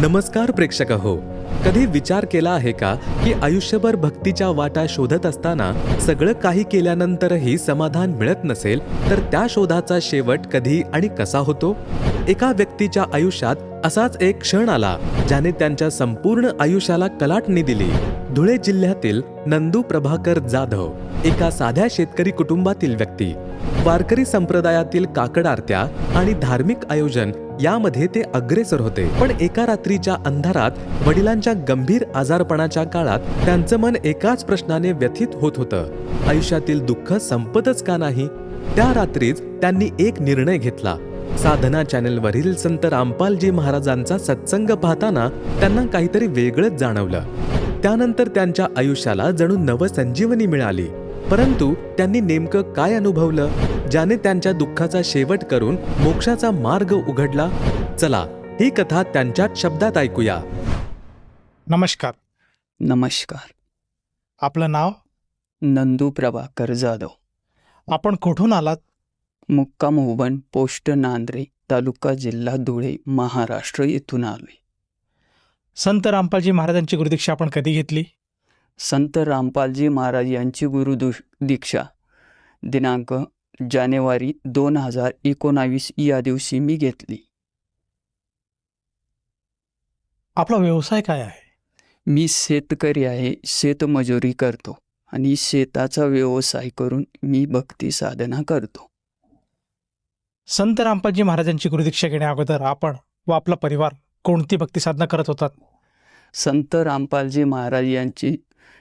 नमस्कार प्रेक्षक हो. कधी विचार केला आहे का की आयुष्यभर भक्तीच्या वाटा शोधत असताना सगळं काही केल्यानंतरही समाधान मिळत नसेल तर त्या शोधाचा शेवट कधी आणि कसा होतो? एका व्यक्तीच्या आयुष्यात असाच एक क्षण आला ज्याने त्यांच्या संपूर्ण आयुष्याला कलाटणी दिली. धुळे जिल्ह्यातील नंदू प्रभाकर जाधव एका साध्या शेतकरी कुटुंबातील व्यक्ती. वारकरी संप्रदायातील काकड आरत्या आणि धार्मिक आयोजन यामध्ये ते अग्रेसर होते. पण एका रात्रीच्या अंधारात वडिलांच्या गंभीर आजारपणाच्या काळात त्यांचं मन एकाच प्रश्नाने व्यथित होत होतं. आयुष्यातील दुःख संपतच का नाही? त्या रात्रीच त्यांनी एक निर्णय घेतला. साधना चॅनेलवरील संत रामपालजी महाराजांचा सत्संग पाहताना त्यांना काहीतरी वेगळंच जाणवलं. त्यानंतर त्यांच्या आयुष्याला जणू नवसंजीवनी मिळाली. परंतु त्यांनी नेमकं काय अनुभवलं? ज्याने त्यांच्या दुःखाचा शेवट करून मोक्षाचा मार्ग उघडला? चला ही कथा त्यांच्याच शब्दात ऐकूया. नमस्कार. नमस्कार. आपलं नाव? नंदू प्रभाकर जाधव. आपण कुठून आलात? मुक्काम हुबण पोस्ट नांद्रे तालुका जिल्हा धुळे महाराष्ट्र येथून आलोय. संत रामपालजी महाराजांची गुरुदीक्षा आपण कधी घेतली? संत रामपालजी महाराज यांची गुरु दीक्षा दिनांक जानेवारी दोन हजार एकोणावीस या दिवशी मी घेतली. आपला व्यवसाय काय आहे? मी शेतकरी आहे शेतमजुरी करतो आणि शेताचा व्यवसाय करून मी भक्ती साधना करतो. संत रामपालजी महाराजांची गुरुदीक्षा घेण्या अगोदर आपण व आपला परिवार कोणती भक्ती साधना करत होतात? संत रामपालजी महाराज यांची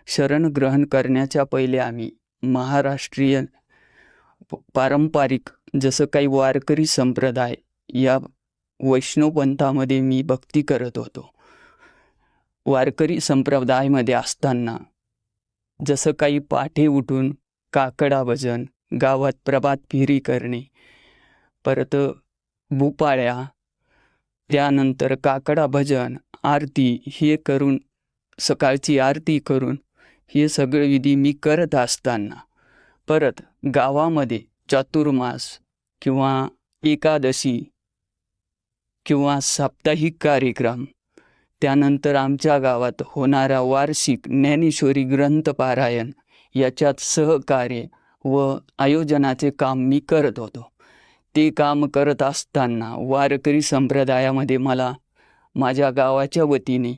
शरण ग्रहण करण्याच्या पहिले आम्ही महाराष्ट्रीयन प- पारंपरिक जसं काही वारकरी संप्रदाय या वैष्णव पंथामध्ये मी भक्ती करत होतो. वारकरी संप्रदायामध्ये असताना जसं काही पाठे उठून काकडा भजन गावात प्रभात फिरी करणे परत भूपाळ्या त्यानंतर काकडा भजन आरती हे करून सकाळची आरती करून हे सगळे विधी मी करत असताना परत गावामध्ये चातुर्मास किंवा एकादशी किंवा साप्ताहिक कार्यक्रम त्यानंतर आमच्या गावात होणारा वार्षिक ज्ञानेश्वरी ग्रंथपारायण याच्यात सहकार्य व आयोजनाचे काम मी करत होतो. ते काम करत असताना वारकरी संप्रदायामध्ये मला माझ्या गावाच्या वतीने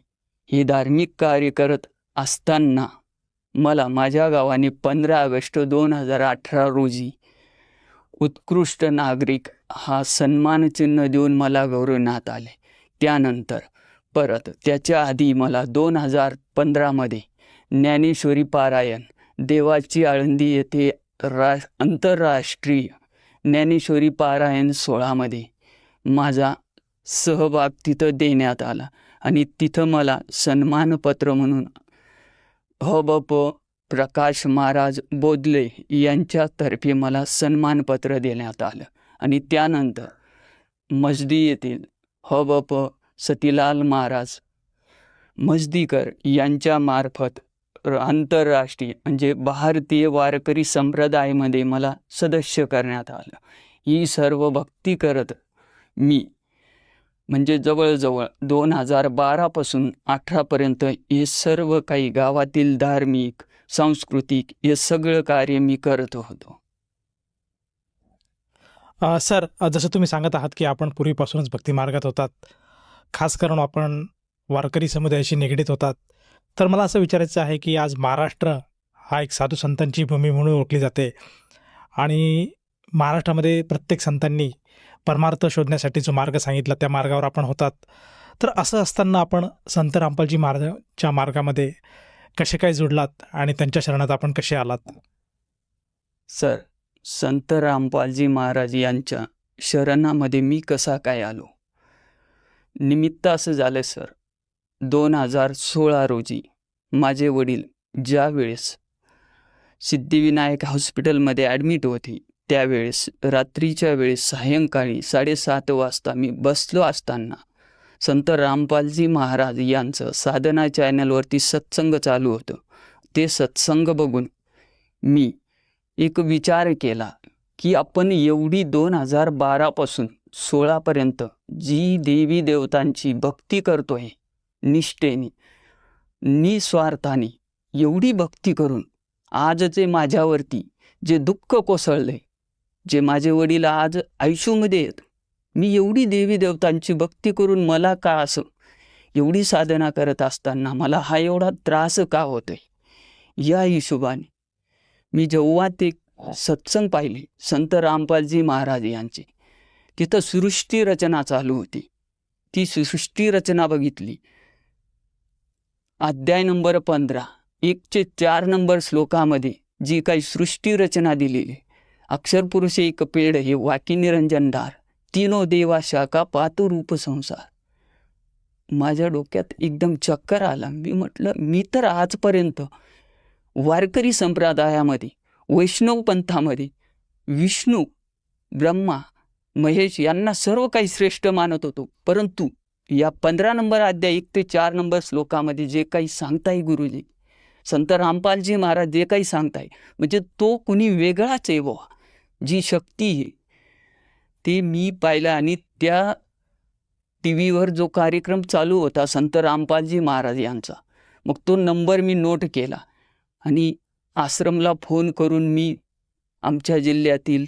हे धार्मिक कार्य करत असताना मला माझ्या गावाने पंधरा ऑगस्ट दोन हजार अठरा रोजी उत्कृष्ट नागरिक हा सन्मानचिन्ह देऊन मला गौरवण्यात आले. त्यानंतर परत त्याच्या आधी मला दोन हजार पंधरामध्ये ज्ञानेश्वरी पारायण देवाची आळंदी येथे रा आंतरराष्ट्रीय ज्ञानेश्वरी पारायण सोळामध्ये. माझा सहभाग तिथं देण्यात आला आणि तिथं मला सन्मानपत्र म्हणून ह ब प प्रकाश महाराज बोदले यांच्यातर्फे मला सन्मानपत्र देण्यात आलं आणि त्यानंतर मजदी येथील ह ब प सतीलाल महाराज मजदीकर यांच्यामार्फत आंतरराष्ट्रीय म्हणजे भारतीय वारकरी संप्रदायामध्ये मला सदस्य करण्यात आलं. ही सर्व भक्ती करत मी म्हणजे जवळजवळ दोन हजार बारापासून अठरापर्यंत हे सर्व काही गावातील धार्मिक सांस्कृतिक हे सगळं कार्य मी करत होतो. सर जसं तुम्ही सांगत आहात की आपण पूर्वीपासूनच भक्ती मार्गात होतात खास करून आपण वारकरी समुदायाशी निगडीत होतात तर मला असं विचारायचं आहे की आज महाराष्ट्र हा एक साधू संतांची भूमी म्हणून ओळखली जाते. आणि महाराष्ट्रामध्ये प्रत्येक संतांनी परमार्थ शोधण्यासाठी जो मार्ग सांगितला त्या मार्गावर आपण होतात. तर असं असताना आपण संत रामपालजी महाराजांच्या मार्गामध्ये कसे काय जुडलात आणि त्यांच्या शरणात आपण कसे आलात? सर संत रामपालजी महाराज यांच्या शरणामध्ये मी कसा काय आलो? निमित्त असं झालं सर. दोन हजार सोळा रोजी माझे वडील ज्या वेळेस सिद्धिविनायक हॉस्पिटलमध्ये ॲडमिट होती त्यावेळेस रात्रीच्या वेळेस सायंकाळी साडेसात वाजता मी बसलो असताना संत रामपालजी महाराज यांचं साधना चॅनलवरती सत्संग चालू होतं. ते सत्संग बघून मी एक विचार केला की आपण एवढी दोन हजार बारापासून सोळापर्यंत जी देवी देवतांची भक्ती करतोय निष्ठेने निस्वार्थाने एवढी भक्ती करून आजचे माझ्यावरती जे दुःख कोसळले जे माझे वडील आज आयुष्यामध्ये आहेत मी एवढी देवी देवतांची भक्ती करून मला का असं एवढी साधना करत असताना मला हा एवढा त्रास का होतोय? या हिशोबाने मी जेव्हा ते सत्संग पाहिले संत रामपालजी महाराज यांचे तिथं सृष्टी रचना चालू होती. ती सृष्टी रचना बघितली. अध्याय नंबर पंधरा. एकचे चार नंबर श्लोकामध्ये जी काही सृष्टी रचना दिलेली अक्षरपुरुष एक पेड हे वाकी निरंजनदार तीनो देवा शाखा पातो रूप संसार. माझ्या डोक्यात एकदम चक्कर आला. मी म्हटलं मी तर आजपर्यंत वारकरी संप्रदायामध्ये वैष्णव पंथामध्ये विष्णू ब्रह्मा महेश यांना सर्व काही श्रेष्ठ मानत होतो. परंतु या पंधरा नंबर अध्याय एक ते चार नंबर श्लोकामध्ये जे काही सांगताय गुरुजी संत रामपालजी महाराज जे काही सांगताय म्हणजे तो कुणी वेगळाच आहे बुवा. जी शक्ती आहे ते मी पाहिलं आणि त्या टी व्हीवर जो कार्यक्रम चालू होता संत रामपालजी महाराज यांचा मग तो नंबर मी नोट केला आणि आश्रमला फोन करून मी आमच्या जिल्ह्यातील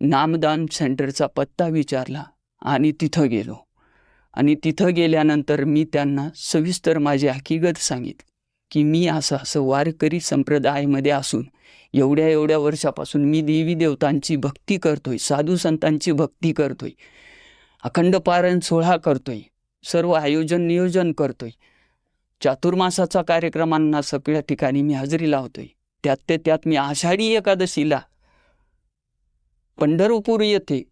नामदान सेंटरचा पत्ता विचारला आणि तिथं गेलो. आणि तिथं गेल्यानंतर मी त्यांना सविस्तर माझी हकीकत सांगितली की मी असं असं वारकरी संप्रदायामध्ये असून एवढ्या एवढ्या वर्षापासून मी देवी देवतांची भक्ती करतोय साधू संतांची भक्ती करतोय अखंड पारायण सोहळा करतोय सर्व आयोजन नियोजन करतोय. चातुर्मासाचा कार्यक्रमांना सगळ्या ठिकाणी मी हजेरी लावतोय. त्यात ते त्यात मी आषाढी एकादशीला पंढरपूर येथे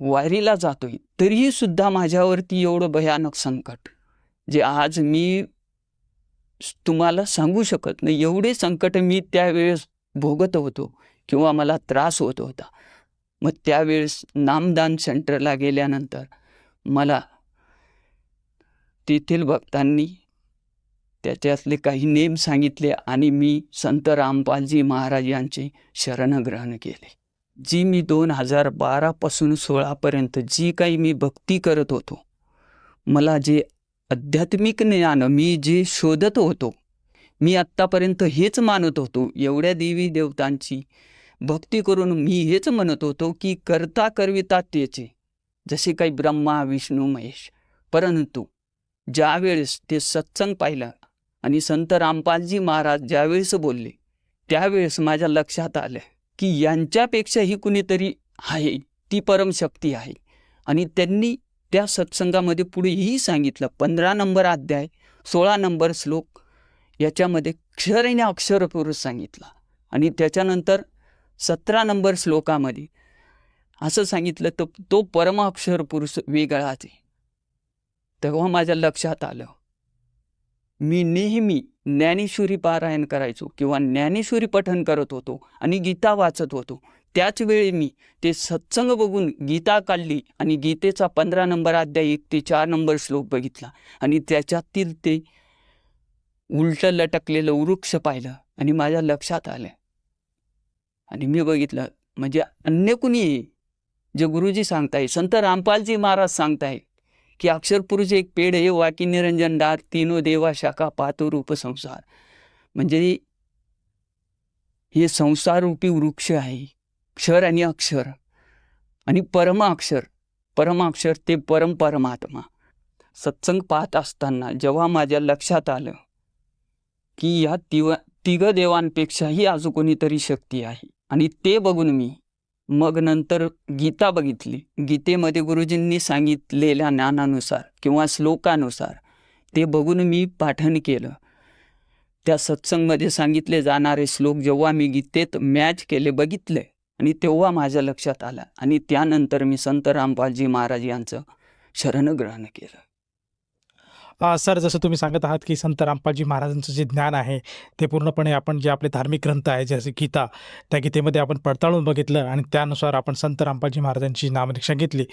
वारीला जातोय तरीही सुद्धा माझ्यावरती एवढं भयानक संकट जे आज मी तुम्हाला सांगू शकत नाही. एवढे संकट मी त्यावेळेस भोगत होतो किंवा मला त्रास होत होता. मग त्यावेळेस नामदान सेंटरला गेल्यानंतर मला तेथील भक्तांनी त्याच्यातले काही नेम सांगितले आणि मी संत रामपालजी महाराज यांचे शरणग्रहण केले. जी मी दोन हजार बारापासून सोळापर्यंत जी काही मी भक्ती करत होतो मला जे आध्यात्मिक ज्ञान मी जे शोधत होतो मी आत्तापर्यंत हेच मानत होतो. एवढ्या देवी देवतांची भक्ती करून मी हेच म्हणत होतो की करता करविता त्याचे जसे काही ब्रह्मा विष्णू महेश. परंतु ज्यावेळेस ते सत्संग पाहिलं आणि संत रामपालजी महाराज ज्यावेळेस बोलले त्यावेळेस माझ्या लक्षात आलं की यांच्यापेक्षाही कुणीतरी आहे ती परमशक्ती आहे. आणि त्यांनी त्या सत्संगामध्ये पुढेही सांगितलं पंधरा नंबर अध्याय सोळा नंबर श्लोक याच्यामध्ये क्षरेने अक्षरपुरुष सांगितला. आणि त्याच्यानंतर सतरा नंबर श्लोकामध्ये असं सांगितलं तर तो परम अक्षर पुरुष वेगळाच आहे. तेव्हा माझ्या लक्षात आलं. मी नेहमी ज्ञानेश्वरी पारायण करायचो किंवा ज्ञानेश्वरी पठन करत होतो आणि गीता वाचत होतो. त्याच वेळी मी ते सत्संग बघून गीता काढली आणि गीतेचा पंधरा नंबर अध्याय एक ते चार नंबर श्लोक बघितला आणि त्याच्यातील ते उलटं लटकलेलं वृक्ष पाहिलं आणि माझ्या लक्षात आलं. आणि मी बघितलं म्हणजे अन्य कुणी जे गुरुजी सांगताय संत रामपालजी महाराज सांगताय की अक्षरपुरुष एक पेड हे वाकी निरंजन दार तीनो देवा शाखा पातो रूप संसार। म्हणजे हे संसाररूपी वृक्ष आहे क्षर आणि अक्षर. आणि परमाक्षर परमाक्षर ते परम परमात्मा. सत्संग पाहत असताना जेव्हा माझ्या लक्षात आलं की या तिव तिघ देवांपेक्षाही आज कोणीतरी शक्ती आहे. आणि ते बघून मी मग नंतर गीता बघितली. गीतेमध्ये गुरुजींनी सांगितलेल्या ज्ञानानुसार किंवा श्लोकानुसार ते बघून मी पाठन केलं. त्या सत्संगमध्ये सांगितले जाणारे श्लोक जेव्हा मी गीतेत मॅच केले बघितले आणि तेव्हा माझ्या लक्षात आलं आणि त्यानंतर मी संत रामपालजी महाराज यांचं शरणग्रहण केलं. सर जसं तुम्ही सांगत आहात की संत रामपालजी महाराजांचं जे ज्ञान आहे ते पूर्णपणे आपण जे आपले धार्मिक ग्रंथ आहे जसे गीता त्या गीतेमध्ये आपण पडताळून बघितलं आणि त्यानुसार आपण संत रामपालजी महाराजांची नामदीक्षा घेतली.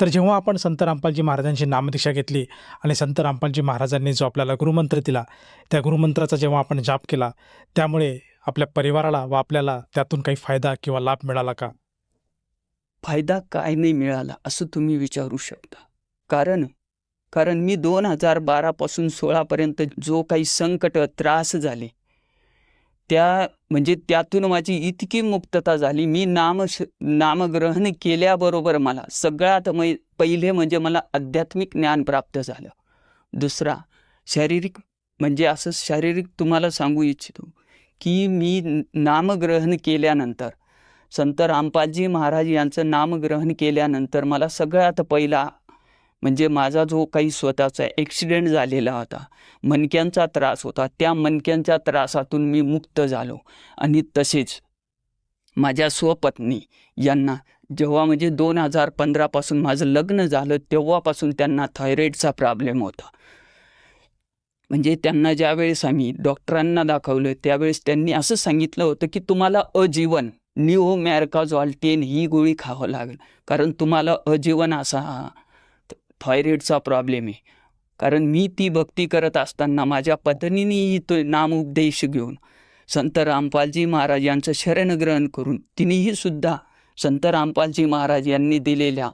तर जेव्हा आपण संत रामपालजी महाराजांची नामदीक्षा घेतली आणि संत रामपालजी महाराजांनी जो आपल्याला गुरुमंत्र दिला त्या गुरुमंत्राचा जेव्हा आपण जाप केला त्यामुळे आपल्या परिवाराला व आपल्याला त्यातून काही फायदा किंवा लाभ मिळाला का? फायदा काय नाही मिळाला असं तुम्ही विचारू शकता. कारण कारण मी दोन हजार बारापासून सोळापर्यंत जो काही संकट त्रास झाले त्या म्हणजे त्यातून माझी इतकी मुक्तता झाली. मी नाम नामग्रहण केल्याबरोबर मला सगळ्यात मै पहिले म्हणजे मला आध्यात्मिक ज्ञान प्राप्त झालं. दुसरा शारीरिक म्हणजे असं शारीरिक तुम्हाला सांगू इच्छितो की मी नामग्रहण केल्यानंतर संत रामपालजी महाराज यांचं नामग्रहण केल्यानंतर मला सगळ्यात पहिला म्हणजे माझा जो काही स्वतःचा ॲक्सिडेंट झालेला होता मणक्यांचा त्रास होता त्या मणक्यांच्या त्रासातून मी मुक्त झालो. आणि तसेच माझ्या स्वपत्नी यांना जेव्हा म्हणजे दोन हजार पंधरापासून माझं लग्न झालं तेव्हापासून त्यांना थायरॉईडचा प्रॉब्लेम होता. म्हणजे त्यांना ज्यावेळेस आम्ही डॉक्टरांना दाखवलं त्यावेळेस त्यांनी असं सांगितलं होतं की तुम्हाला अजीवन निओ मॅरकाझॉल्टेन ही गोळी खावं लागेल. कारण तुम्हाला अजीवन असा थायरॉईडचा प्रॉब्लेम आहे. कारण मी ती भक्ती करत असताना माझ्या पत्नीनेही तो नामोपदेश घेऊन संत रामपालजी महाराज यांचं शरणग्रहण करून तिनेही सुद्धा संत रामपालजी महाराज यांनी दिलेल्या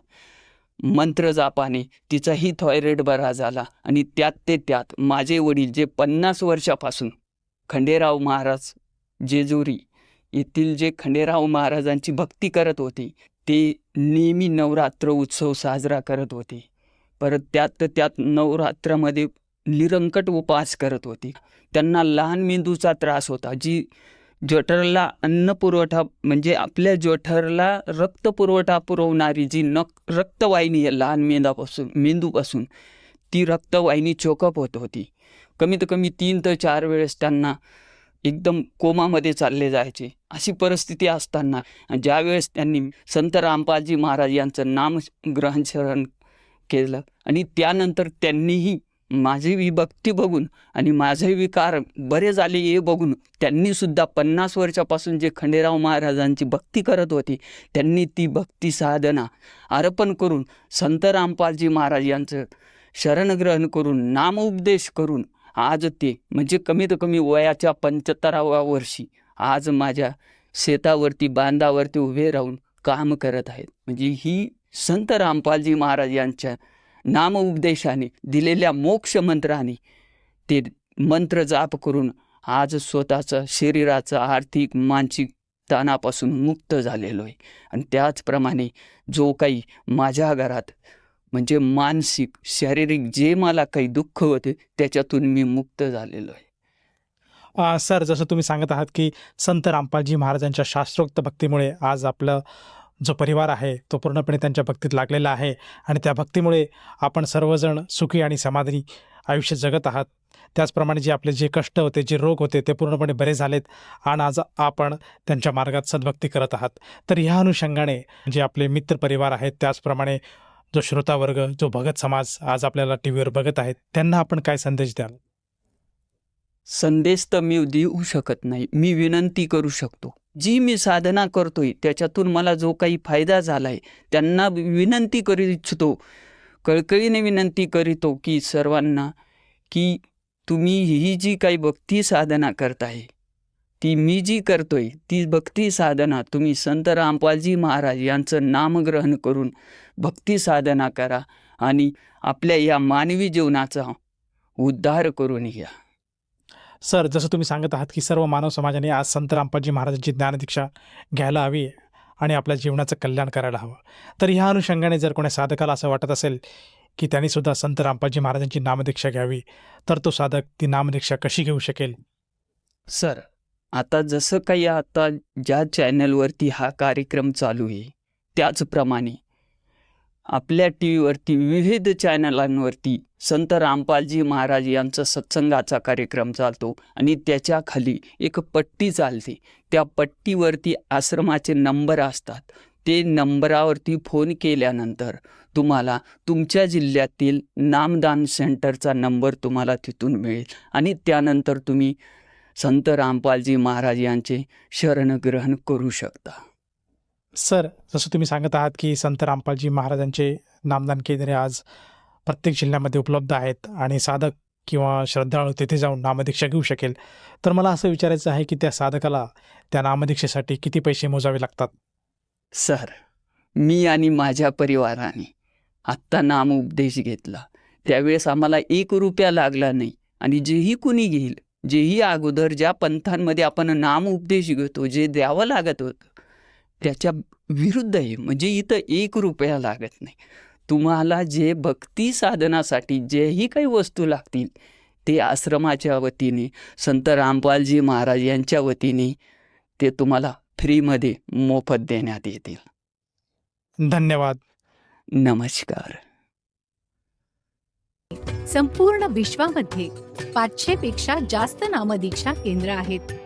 मंत्र जापाने तिचाही थायरॉईड बरा झाला आणि त्यात ते त्यात माझे वडील जे पन्नास वर्षापासून खंडेराव महाराज जेजुरी येथील जे खंडेराव महाराजांची भक्ती करत होते ते नेहमी नवरात्र उत्सव साजरा करत होते. परत त्यात त्यात नवरात्रामध्ये निरंकट उपवास करत होती. त्यांना लहान मेंदूचा त्रास होता जी जठरला अन्न पुरवठा म्हणजे आपल्या जठरला रक्त पुरवठा पुरवणारी जी नक रक्तवाहिनी आहे लहान मेंदापासून मेंदूपासून ती रक्तवाहिनी चोकअप होत होती. कमीत कमी तीन ते चार वेळेस त्यांना एकदम कोमामध्ये चालले जायचे. अशी परिस्थिती असताना ज्यावेळेस त्यांनी संत रामपालजी महाराज यांचं नाम ग्रहण शरण केलं. आणि त्यानंतर त्यांनीही माझी ही भक्ती बघून आणि माझे विकार बरे झाले हे बघून त्यांनीसुद्धा पन्नास वर्षापासून जे खंडेराव महाराजांची भक्ती करत होती त्यांनी ती भक्ती साधना अर्पण करून संत रामपालजी महाराज यांचं शरणग्रहण करून नामोपदेश करून आज ते म्हणजे कमीत कमी वयाच्या पंच्याहत्तराव्या वर्षी आज माझ्या शेतावरती बांधावरती उभे राहून काम करत आहेत. म्हणजे ही संत रामपालजी महाराज यांच्या नामउपदेशाने दिलेल्या मोक्ष मंत्राने ते मंत्र जाप करून आज स्वतःचं शरीराचं आर्थिक मानसिक ताणापासून मुक्त झालेलो आहे. आणि त्याचप्रमाणे जो काही माझ्या घरात म्हणजे मानसिक शारीरिक जे मला काही दुःख होते त्याच्यातून मी मुक्त झालेलो आहे. सर जसं तुम्ही सांगत आहात की संत रामपालजी महाराजांच्या शास्त्रोक्त भक्तीमुळे आज आपलं जो परिवार आहे तो पूर्णपणे त्यांच्या भक्तीत लागलेला आहे आणि त्या भक्तीमुळे आपण सर्वजण सुखी आणि समाधानी आयुष्य जगत आहात. त्याचप्रमाणे जे आपले जे कष्ट होते जे रोग होते ते पूर्णपणे बरे झालेत आणि आज आपण त्यांच्या मार्गात सद्भक्ती करत आहात. तर ह्या अनुषंगाने जे आपले मित्र परिवार आहेत त्याचप्रमाणे जो श्रोतावर्ग जो भगत समाज आज आपल्याला टी व्हीवर बघत आहेत त्यांना आपण काय संदेश द्याल? संदेश तर मी देऊ शकत नाही. मी विनंती करू शकतो. जी मी साधना करतोय त्याच्यातून मला जो काही फायदा झाला आहे त्यांना विनंती करू इच्छितो. कळकळीने विनंती करीतो की सर्वांना की तुम्ही ही जी काही भक्ती साधना करताय ती मी जी करतोय ती भक्ती साधना तुम्ही संत रामपालजी महाराज यांचं नामग्रहण करून भक्ती साधना करा आणि आपल्या या मानवी जीवनाचा उद्धार करून घ्या. सर जसं तुम्ही सांगत आहात की सर्व मानव समाजाने आज संत रामपाजी महाराजांची ज्ञानदीक्षा घ्यायला हवी आणि आपल्या जीवनाचं कल्याण करायला हवं. तर ह्या अनुषंगाने जर कोणी साधकाला असं वाटत असेल की त्यांनी सुद्धा संत रामपाजी महाराजांची नामदीक्षा घ्यावी तर तो साधक ती नामदीक्षा कशी घेऊ शकेल? सर आता जसं काही आता ज्या चॅनलवरती हा कार्यक्रम चालू आहे त्याचप्रमाणे आपल्या टी व्हीवरती विविध चॅनलांवरती संत रामपालजी महाराज यांचा सत्संगाचा कार्यक्रम चालतो आणि त्याच्याखाली एक पट्टी चालते. त्या पट्टीवरती आश्रमाचे नंबर असतात. ते नंबरावरती फोन केल्यानंतर तुम्हाला तुमच्या जिल्ह्यातील नामदान सेंटरचा नंबर तुम्हाला तिथून मिळेल. आणि त्यानंतर तुम्ही संत रामपालजी महाराज यांचे शरणग्रहण करू शकता. सर जसं तुम्ही सांगत आहात की संत रामपालजी महाराजांचे नामदान केंद्रे आज प्रत्येक जिल्ह्यामध्ये उपलब्ध आहेत आणि साधक किंवा श्रद्धाळू तिथे जाऊन नामदीक्षा घेऊ शकेल. तर मला असं विचारायचं आहे की त्या साधकाला त्या नामदीक्षेसाठी किती पैसे मोजावे लागतात? सर मी आणि माझ्या परिवाराने आत्ता नामउपदेश घेतला. त्यावेळेस आम्हाला एक रुपया लागला नाही आणि जेही कुणी घेईल जेही अगोदर ज्या पंथांमध्ये आपण नामउपदेश घेतो जे द्यावं लागत होतं त्याच्या विरुद्ध आहे म्हणजे इथं एक रुपया लागत नाही. तुम्हाला जे भक्ती साधनासाठी जेही काही वस्तू लागतील ते आश्रमाच्या वतीने संत रामपालजी महाराज यांच्या वतीने ते तुम्हाला फ्रीमध्ये मोफत देण्यात येतील. धन्यवाद. नमस्कार. संपूर्ण विश्वामध्ये पाचशे पेक्षा जास्त नामदीक्षा केंद्र आहेत.